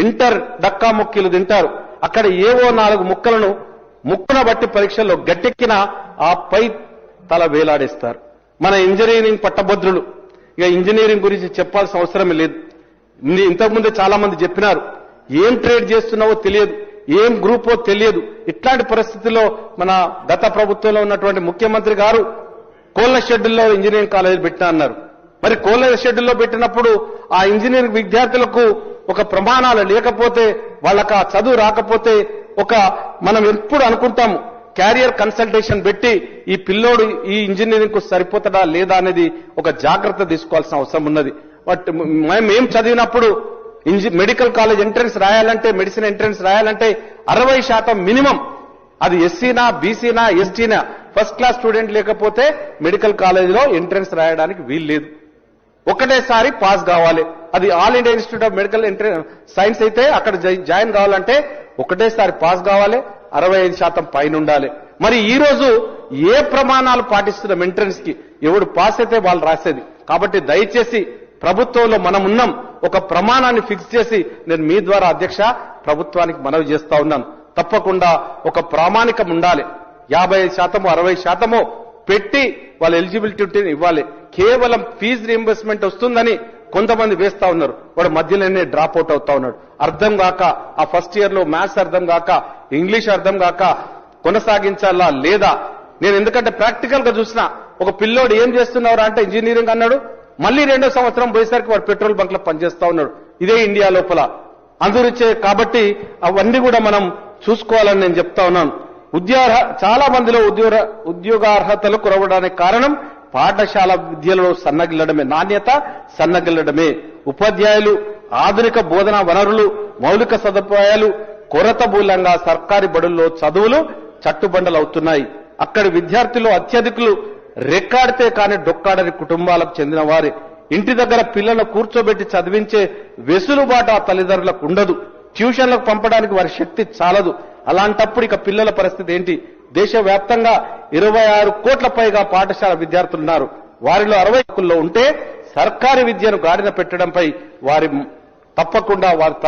Inter డక్కా ముక్కీలు తింటారు. అక్కడ ఏవో నాలుగు ముక్కలను ముక్కున బట్టి పరీక్షల్లో గట్టెక్కిన ఆ పై తల వేలాడేస్తారు. మన ఇంజనీరింగ్ పట్టభద్రులు. ఇక ఇంజనీరింగ్ గురించి చెప్పాల్సిన అవసరం లేదు. ఇన్ని- ఇంతకుముందే చాలా మంది చెప్పినారు. ఏం ట్రేడ్ చేస్తున్నావో తెలియదు. ఏం గ్రూపో తెలియదు. ఇట్లాంటి పరిస్థితుల్లో మన గత ప్రభుత్వంలో ఉన్నటువంటి ముఖ్యమంత్రి గారు కోళ్ళ షెడ్యూల్లో ఇంజనీరింగ్ కాలేజీ పెట్టినా అన్నారు. మరి కోళ్ళ షెడ్యూల్లో పెట్టినప్పుడు ఆ ఇంజనీరింగ్ విద్యార్థులకు ఒక ప్రమాణాలు లేకపోతే వాళ్ళకి ఆ చదువు రాకపోతే ఒక మనం ఎప్పుడు అనుకుంటాము క్యారియర్ కన్సల్టేషన్ పెట్టి ఈ పిల్లోడు ఈ ఇంజనీరింగ్కు సరిపోతడా లేదా అనేది ఒక జాగ్రత్త తీసుకోవాల్సిన అవసరం ఉన్నది. బట్ మేము చదివినప్పుడు ఇంజి మెడికల్ కాలేజ్ ఎంట్రన్స్ రాయాలంటే మెడిసిన్ ఎంట్రన్స్ రాయాలంటే అరవై శాతం మినిమం అది ఎస్సీనా బీసీనా ఎస్టీనా ఫస్ట్ క్లాస్ స్టూడెంట్ లేకపోతే మెడికల్ కాలేజీలో ఎంట్రన్స్ రాయడానికి వీలు లేదు ఒకటేసారి పాస్ కావాలి. అది All India Institute of Medical Science అయితే అక్కడ జాయిన్ కావాలంటే ఒకటేసారి పాస్ కావాలి అరవై ఐదు శాతం పైన ఉండాలి. మరి ఈ రోజు ఏ ప్రమాణాలు పాటిస్తున్నాం ఎంట్రన్స్కి ఎవడు పాస్ అయితే వాళ్ళు రాసేది? కాబట్టి దయచేసి ప్రభుత్వంలో మనం ఉన్నాం. ఒక ప్రమాణాన్ని ఫిక్స్ చేసి నేను మీ ద్వారా అధ్యక్ష ప్రభుత్వానికి మనవి చేస్తా ఉన్నాను. తప్పకుండా ఒక ప్రామాణికం ఉండాలి. యాభై ఐదు శాతము అరవై శాతము పెట్టి వాళ్ళ ఎలిజిబిలిటీని ఇవ్వాలి. కేవలం ఫీజు రీఎంబర్స్మెంట్ వస్తుందని కొంతమంది వేస్తా ఉన్నారు. వాడు మధ్యలోనే డ్రాప్ అవుట్ అవుతా ఉన్నాడు. అర్థం కాక ఆ ఫస్ట్ ఇయర్లో మ్యాథ్స్ అర్థం కాక ఇంగ్లీష్ అర్థం కాక కొనసాగించాలా లేదా? నేను ఎందుకంటే ప్రాక్టికల్గా చూసిన ఒక పిల్లోడు ఏం చేస్తున్నారు అంటే ఇంజనీరింగ్ అన్నాడు. మళ్ళీ రెండో సంవత్సరం పోయేసరికి వాడు పెట్రోల్ బంక్లో పనిచేస్తా ఉన్నాడు. ఇదే ఇండియా లోపల. అందురిచే కాబట్టి అవన్నీ కూడా మనం చూసుకోవాలని నేను చెప్తా ఉన్నాను. ఉద్యోగ చాలా మందిలో ఉద్యోగ ఉద్యోగార్హతలు కురవడానికి కారణం పాఠశాల విద్యలో సన్నగిల్లడమే. నాణ్యత సన్నగిల్లడమే. ఉపాధ్యాయులు ఆధునిక బోధనా వనరులు మౌలిక సదుపాయాలు కొరత మూలంగా సర్కారీ బడుల్లో చదువులు చట్టుబండలు అవుతున్నాయి అక్కడి విద్యార్థులు అత్యధికులు రెక్కాడితే కాని డొక్కాడని కుటుంబాలకు చెందిన వారి ఇంటి దగ్గర పిల్లలను కూర్చోబెట్టి చదివించే వెసులుబాటు ఆ తల్లిదండ్రులకు ఉండదు. ట్యూషన్లకు పంపడానికి వారి శక్తి చాలదు. అలాంటప్పుడు ఇక పిల్లల పరిస్థితి ఏంటి? దేశవ్యాప్తంగా ఇరవై ఆరు కోట్ల పైగా పాఠశాల విద్యార్థులు ఉన్నారు. వారిలో అరవై లో ఉంటే సర్కారీ విద్యను గాడిన పెట్టడంపై వారి తప్పకుండా వారి